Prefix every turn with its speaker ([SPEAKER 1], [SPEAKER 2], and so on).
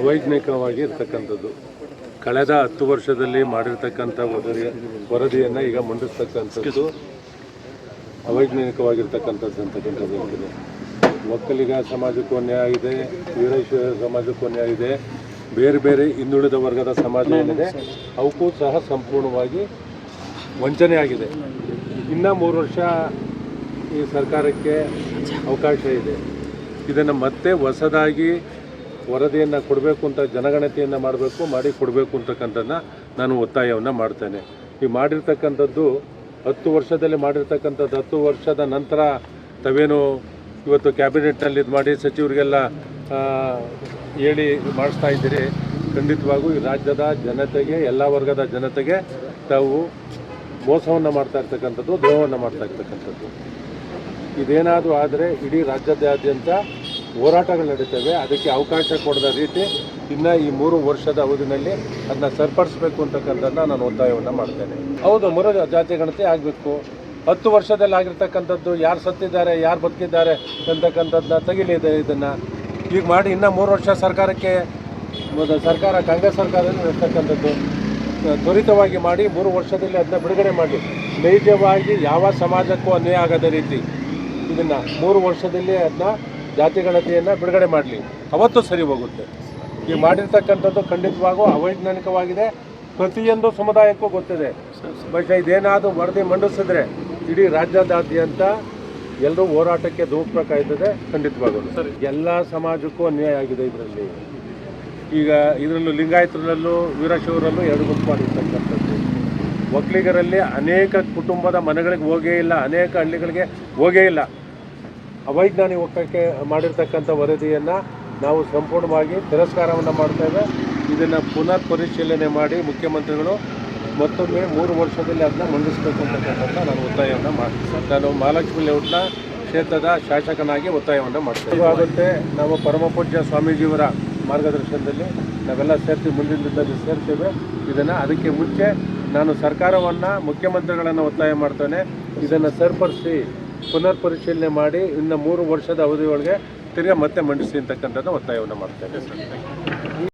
[SPEAKER 1] ಅವೈಜ್ಞಾನಿಕವಾಗಿ ಇರ್ತಕ್ಕಂಥದ್ದು ಕಳೆದ ಹತ್ತು ವರ್ಷದಲ್ಲಿ ಮಾಡಿರ್ತಕ್ಕಂಥ ವರದಿ ವರದಿಯನ್ನು ಈಗ ಮಂಡಿಸ್ತಕ್ಕಂಥದ್ದು ಅವೈಜ್ಞಾನಿಕವಾಗಿರ್ತಕ್ಕಂಥದ್ದು ಅಂತಕ್ಕಂಥದ್ದು ಒಕ್ಕಲಿಗ ಸಮಾಜಕ್ಕೂ ಅನ್ಯಾಯ ಇದೆ ವೀರೇಶ್ವರ ಸಮಾಜಕ್ಕೂ ಅನ್ಯಾಯ ಇದೆ ಬೇರೆ ಬೇರೆ ಹಿಂದುಳಿದ ವರ್ಗದ ಸಮಾಜ ಏನಿದೆ, ಅವಕ್ಕೂ ಸಹ ಸಂಪೂರ್ಣವಾಗಿ ವಂಚನೆ ಆಗಿದೆ. ಇನ್ನೂ ಮೂರು ವರ್ಷ ಈ ಸರ್ಕಾರಕ್ಕೆ ಅವಕಾಶ ಇದೆ. ಇದನ್ನು ಮತ್ತೆ ಹೊಸದಾಗಿ ವರದಿಯನ್ನು ಕೊಡಬೇಕು ಅಂತ ಜನಗಣತಿಯನ್ನು ಮಾಡಬೇಕು, ಮಾಡಿ ಕೊಡಬೇಕು ಅಂತಕ್ಕಂಥದ್ದನ್ನ ನಾನು ಒತ್ತಾಯವನ್ನು ಮಾಡ್ತೇನೆ. ಈ ಮಾಡಿರ್ತಕ್ಕಂಥದ್ದು ಹತ್ತು ವರ್ಷದಲ್ಲಿ ಮಾಡಿರ್ತಕ್ಕಂಥದ್ದು ಹತ್ತು ವರ್ಷದ ನಂತರ ತಾವೇನು ಇವತ್ತು ಕ್ಯಾಬಿನೆಟ್ನಲ್ಲಿ ಇದು ಮಾಡಿ ಸಚಿವರಿಗೆಲ್ಲ ಹೇಳಿ ಮಾಡಿಸ್ತಾ ಇದ್ದೀರಿ, ಖಂಡಿತವಾಗೂ ಈ ರಾಜ್ಯದ ಜನತೆಗೆ, ಎಲ್ಲ ವರ್ಗದ ಜನತೆಗೆ ತಾವು ಮೋಸವನ್ನು ಮಾಡ್ತಾ ಇರ್ತಕ್ಕಂಥದ್ದು, ದ್ರೋಹವನ್ನು ಮಾಡ್ತಾ ಇರ್ತಕ್ಕಂಥದ್ದು. ಇದೇನಾದರೂ ಆದರೆ ಇಡೀ ರಾಜ್ಯದಾದ್ಯಂತ ಹೋರಾಟಗಳು ನಡೀತವೆ. ಅದಕ್ಕೆ ಅವಕಾಶ ಕೊಡದ ರೀತಿ ಇನ್ನು ಈ ಮೂರು ವರ್ಷದ ಅವಧಿನಲ್ಲಿ ಅದನ್ನ ಸರಿಪಡಿಸಬೇಕು ಅಂತಕ್ಕಂಥದ್ದನ್ನ ನಾನು ಒತ್ತಾಯವನ್ನು ಮಾಡ್ತೇನೆ. ಹೌದು, ಮರು ಜಾತಿ ಗಣತಿ ಆಗಬೇಕು. ಹತ್ತು ವರ್ಷದಲ್ಲಿ ಆಗಿರ್ತಕ್ಕಂಥದ್ದು ಯಾರು ಸತ್ತಿದ್ದಾರೆ, ಯಾರು ಬದುಕಿದ್ದಾರೆ ಅಂತಕ್ಕಂಥದ್ದನ್ನ ತೆಗಿಲಿದೆ ಇದನ್ನು. ಈಗ ಮಾಡಿ ಇನ್ನೂ ಮೂರು ವರ್ಷ ಸರ್ಕಾರಕ್ಕೆ ಸರ್ಕಾರ, ಕಾಂಗ್ರೆಸ್ ಸರ್ಕಾರದಲ್ಲಿ ನಡೆಸ್ತಕ್ಕಂಥದ್ದು ತ್ವರಿತವಾಗಿ ಮಾಡಿ ಮೂರು ವರ್ಷದಲ್ಲಿ ಅದನ್ನ ಬಿಡುಗಡೆ ಮಾಡಿ. ನೈಜವಾಗಿ ಯಾವ ಸಮಾಜಕ್ಕೂ ಅನ್ವಯ ಆಗದ ರೀತಿ ಇದನ್ನು ಮೂರು ವರ್ಷದಲ್ಲಿ ಅದನ್ನ ಜಾತಿ ಗಣತಿಯನ್ನು ಬಿಡುಗಡೆ ಮಾಡಲಿ. ಅವತ್ತು ಸರಿ ಹೋಗುತ್ತೆ. ಈ ಮಾಡಿರ್ತಕ್ಕಂಥದ್ದು ಖಂಡಿತವಾಗೂ ಅವೈಜ್ಞಾನಿಕವಾಗಿದೆ. ಪ್ರತಿಯೊಂದು ಸಮುದಾಯಕ್ಕೂ ಗೊತ್ತಿದೆ. ಬಟ್ ಇದೇನಾದರೂ ವರದಿ ಮಂಡಿಸಿದ್ರೆ ಇಡೀ ರಾಜ್ಯದಾದ್ಯಂತ ಎಲ್ಲರೂ ಹೋರಾಟಕ್ಕೆ ದೂಪಕಾಯ್ತದೆ ಖಂಡಿತವಾಗೂ ಸರ್. ಎಲ್ಲ ಸಮಾಜಕ್ಕೂ ಅನ್ಯಾಯ ಆಗಿದೆ ಇದರಲ್ಲಿ. ಈಗ ಇದರಲ್ಲೂ ಲಿಂಗಾಯತರಲ್ಲೂ ವೀರಶೈವರಲ್ಲೂ ಎರಡು ಗುಂಪು ಮಾಡಿರ್ತಕ್ಕಂಥದ್ದು ಒಕ್ಕಲಿಗರಲ್ಲಿ ಅನೇಕ ಕುಟುಂಬದ ಮನೆಗಳಿಗೆ ಹೋಗೇ ಇಲ್ಲ ಅನೇಕ ಹಳ್ಳಿಗಳಿಗೆ ಹೋಗೇ ಇಲ್ಲ. ಅವೈಜ್ಞಾನಿಕಕ್ಕೆ ಮಾಡಿರ್ತಕ್ಕಂಥ ವರದಿಯನ್ನು ನಾವು ಸಂಪೂರ್ಣವಾಗಿ ತಿರಸ್ಕಾರವನ್ನು ಮಾಡ್ತೇವೆ. ಇದನ್ನು ಪುನರ್ ಪರಿಶೀಲನೆ ಮಾಡಿ ಮುಖ್ಯಮಂತ್ರಿಗಳು ಮತ್ತೊಮ್ಮೆ ಮೂರು ವರ್ಷದಲ್ಲಿ ಅದನ್ನ ಮಂಡಿಸಬೇಕು ಅಂತಕ್ಕಂಥ ನಾನು ಒತ್ತಾಯವನ್ನು ಮಾಡ್ತೀನಿ ನಾನು ಮಹಾಲಕ್ಷ್ಮಿ ಲೇಔಟ್ನ ಕ್ಷೇತ್ರದ ಶಾಸಕನಾಗಿ ಒತ್ತಾಯವನ್ನು ಮಾಡ್ತೇವೆ ಇವಾಗುತ್ತೆ ನಾವು ಪರಮಪೂಜ್ಯ ಸ್ವಾಮೀಜಿಯವರ ಮಾರ್ಗದರ್ಶನದಲ್ಲಿ ನಾವೆಲ್ಲ ಸೇರ್ತೀವಿ ಮುಂದಿನ ದಿನದಲ್ಲಿ ಸೇರ್ತೇವೆ ಇದನ್ನು ಅದಕ್ಕೆ ಮುಂಚೆ ನಾನು ಸರ್ಕಾರವನ್ನು ಮುಖ್ಯಮಂತ್ರಿಗಳನ್ನು ಒತ್ತಾಯ ಮಾಡ್ತೇನೆ. ಇದನ್ನು ಸರಿಪಡಿಸಿ ಪುನರ್ ಪರಿಶೀಲನೆ ಮಾಡಿ ಇನ್ನು ಮೂರು ವರ್ಷದ ಅವಧಿಯೊಳಗೆ ತಿರ್ಗಿ ಮತ್ತೆ ಮಂಡಿಸಿ ಅಂತಕ್ಕಂಥದ್ದು ಒತ್ತಾಯವನ್ನು ಮಾಡ್ತೇನೆ